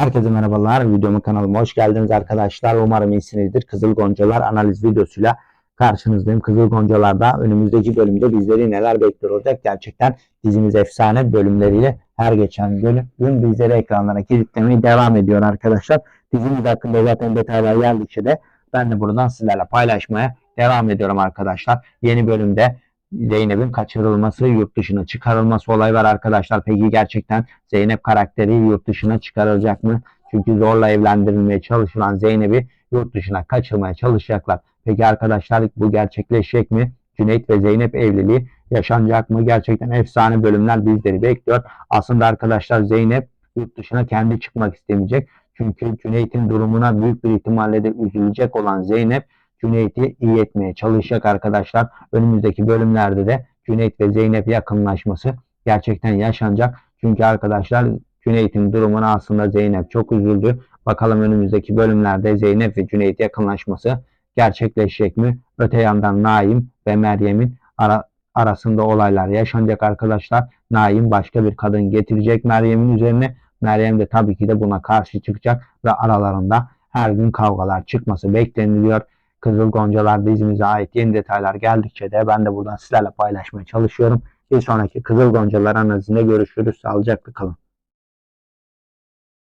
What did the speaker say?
Herkese merhabalar. Videoma kanalıma hoş geldiniz arkadaşlar. Umarım iyisinizdir. Kızıl Goncalar analiz videosuyla karşınızdayım. Kızıl Goncalar'da önümüzdeki bölümde bizleri neler bekliyor olacak? Gerçekten dizimiz efsane bölümleriyle her geçen bölüm bizleri ekranlara kilitlemeye devam ediyor arkadaşlar. Dizimiz hakkında zaten detaylar geldikçe de ben de buradan sizlerle paylaşmaya devam ediyorum arkadaşlar. Yeni bölümde Zeynep'in kaçırılması, yurt dışına çıkarılması olay var arkadaşlar. Peki gerçekten Zeynep karakteri yurt dışına çıkarılacak mı? Çünkü zorla evlendirilmeye çalışılan Zeynep'i yurt dışına kaçırmaya çalışacaklar. Peki arkadaşlar bu gerçekleşecek mi? Cüneyt ve Zeynep evliliği yaşanacak mı? Gerçekten efsane bölümler bizleri bekliyor. Aslında arkadaşlar Zeynep yurt dışına kendi çıkmak istemeyecek. Çünkü Cüneyt'in durumuna büyük bir ihtimalle de üzülecek olan Zeynep Cüneyt'i iyi etmeye çalışacak arkadaşlar. Önümüzdeki bölümlerde de Cüneyt ve Zeynep yakınlaşması gerçekten yaşanacak. Çünkü arkadaşlar Cüneyt'in durumuna aslında Zeynep çok üzüldü. Bakalım önümüzdeki bölümlerde Zeynep ve Cüneyt yakınlaşması gerçekleşecek mi? Öte yandan Naim ve Meryem'in ara, arasında olaylar yaşanacak arkadaşlar. Naim başka bir kadın getirecek Meryem'in üzerine. Meryem de tabii ki de buna karşı çıkacak ve aralarında her gün kavgalar çıkması bekleniliyor. Kızıl Goncalar dizimize ait yeni detaylar geldikçe de ben de buradan sizlerle paylaşmaya çalışıyorum. Bir sonraki Kızıl Goncalar analizinde görüşürüz. Sağlıcakla kalın.